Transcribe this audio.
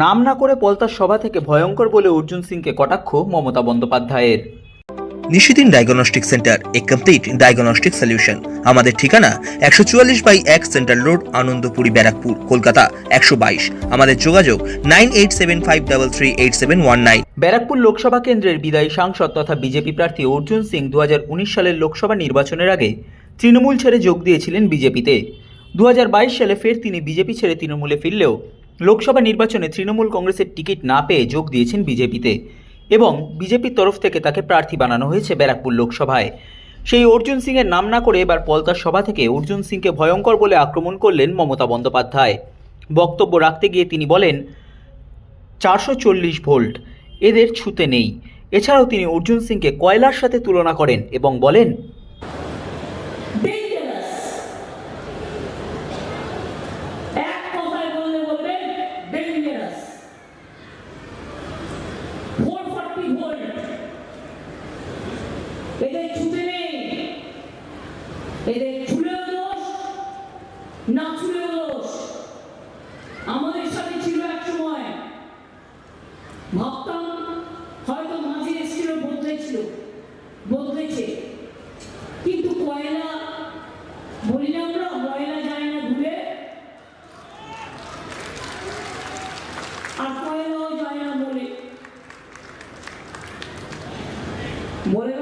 নাম না করে পলতার সভা থেকে ভয়ঙ্কর বলে অর্জুন সিংকে কটাক্ষ মমতা বন্দ্যোপাধ্যায়ের। নিশিদিন ডায়াগনস্টিক সেন্টার এ কমপ্লিট ডায়াগনস্টিক সলিউশন আমাদের ঠিকানা একশো চুয়াল্লিশ বাই এক সেন্ট্রাল রোড আনন্দপুরি ব্যারাকপুর কলকাতা একশো বাইশ। আমাদের যোগাযোগ nine eight seven five double three eight seven one nine. Barrackpore Lok Sabha কেন্দ্রের বিদায়ী সাংসদ তথা বিজেপি প্রার্থী অর্জুন সিং দু হাজার উনিশ সালের লোকসভা নির্বাচনের আগে তৃণমূল ছেড়ে যোগ দিয়েছিলেন বিজেপিতে। দু হাজার বাইশ সালে ফের তিনি বিজেপি ছেড়ে তৃণমূলে ফিরলেও লোকসভা নির্বাচনে তৃণমূল কংগ্রেসের টিকিট না পেয়ে যোগ দিয়েছেন বিজেপিতে এবং বিজেপির তরফ থেকে তাকে প্রার্থী বানানো হয়েছে ব্যারাকপুর লোকসভায়। সেই অর্জুন সিংয়ের নাম না করে এবার পলতার সভা থেকে অর্জুন সিংকে ভয়ঙ্কর বলে আক্রমণ করলেন মমতা বন্দ্যোপাধ্যায়। বক্তব্য রাখতে গিয়ে তিনি বলেন, চারশো চল্লিশ ভোল্ট, এদের ছুতে নেই। এছাড়াও তিনি অর্জুন সিংকে কয়লার সাথে তুলনা করেন এবং বলেন ডেঞ্জারাস এক কথায় বললে বলবে ডেঞ্জারাস ফোর ফর্টি ভোল্ট এদের ছুতে নেই এদের ছুলেও দোষ না ছুলেও দোষ আমাদের সাথে ছিল এক সময়। ভাবতাম হয়তো মাঝে এসেছিল বদলেছিল বদলেছে। কিন্তু কয়লা, বলি না আমরা, ময়লা যায় না ধুয়ে আর কয়লাও যায় না বলে বলে